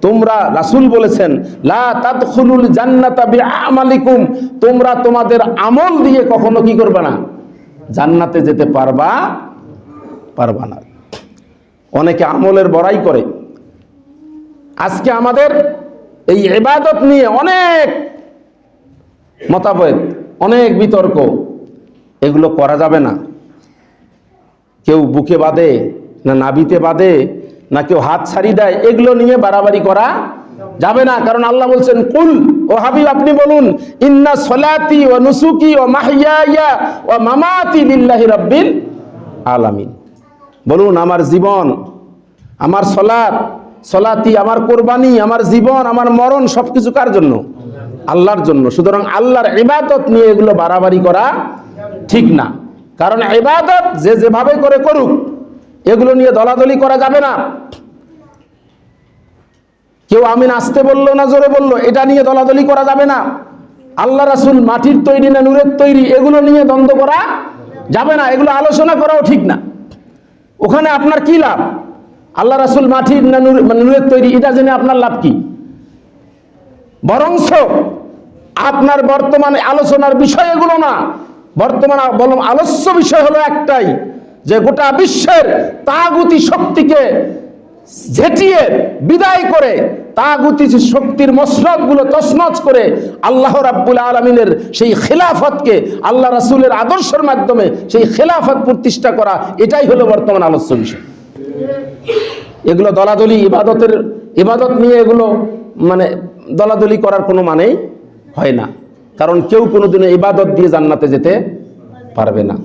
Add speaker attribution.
Speaker 1: তোমরা রাসূল বলেছেন বিআমালিকুম। তোমরা তোমাদের আমল দিয়ে কখনো কি করবে না? জান্নাতে যেতে পারবা পারবা না। অনেকে আমলের বড়াই করে। আজকে আমাদের এই ইবাদত নিয়ে অনেক মতামত, অনেক বিতর্ক। এগুলো করা যাবে না। কেউ বুকে বাঁধে না নাবিতে বাঁধে, না কেউ হাত ছাড়ি দেয়, এগুলো নিয়ে বাড়াবাড়ি করা যাবে না। কারণ আল্লাহ বলছেন, কুল, ও হাবিব, আপনি বলুন, ইন্না সলাতি ও নুসুকি ও মাহিয়া ও মামাতি লিল্লাহি রাব্বিল আলামিন। বলুন, আমার জীবন, আমার সলাত সলাতি আমার কোরবানি, আমার জীবন, আমার মরণ, সবকিছু কার জন্য? আল্লাহর জন্য। সুতরাং আল্লাহর ইবাদত নিয়ে এগুলো বাড়াবাড়ি করা ঠিক না। কারণ ইবাদত যে যেভাবে করে করুক, এগুলো নিয়ে দলাদলি করা যাবে না। কেউ আমিন আসতে বলল না জোরে বলল, এটা নিয়ে দলাদলি করা যাবে না। আল্লাহ রাসুল মাটির তৈরি না নূরের তৈরি, এগুলো নিয়ে দ্বন্দ্ব করা যাবে না, এগুলো আলোচনা করাও ঠিক না। ওখানে আপনার কি লাভ? আল্লাহ রাসুল মাটির না মানে নূরের তৈরি, এটা জেনে আপনার লাভ কি? বরংস আপনার বর্তমানে আলোচনার বিষয় এগুলো না। বর্তমান বলম আলস্য বিষয় হলো একটাই, যে গোটা বিশ্বের তাগুতি শক্তিকে ঝেঁটিয়ে বিদায় করে তাগুতি শক্তির মসনদগুলো তছনছ করে আল্লাহ রাব্বুল আলমিনের সেই খেলাফতকে আল্লাহ রাসূলের আদর্শের মাধ্যমে সেই খেলাফত প্রতিষ্ঠা করা, এটাই হলো বর্তমান আলোচ্য বিষয়। এগুলো দলাদলি, ইবাদতের, ইবাদত নিয়ে এগুলো মানে দলাদলি করার কোনো মানেই হয় না। কারণ কেউ কোনোদিনও ইবাদত দিয়ে জান্নাতে যেতে পারবে না।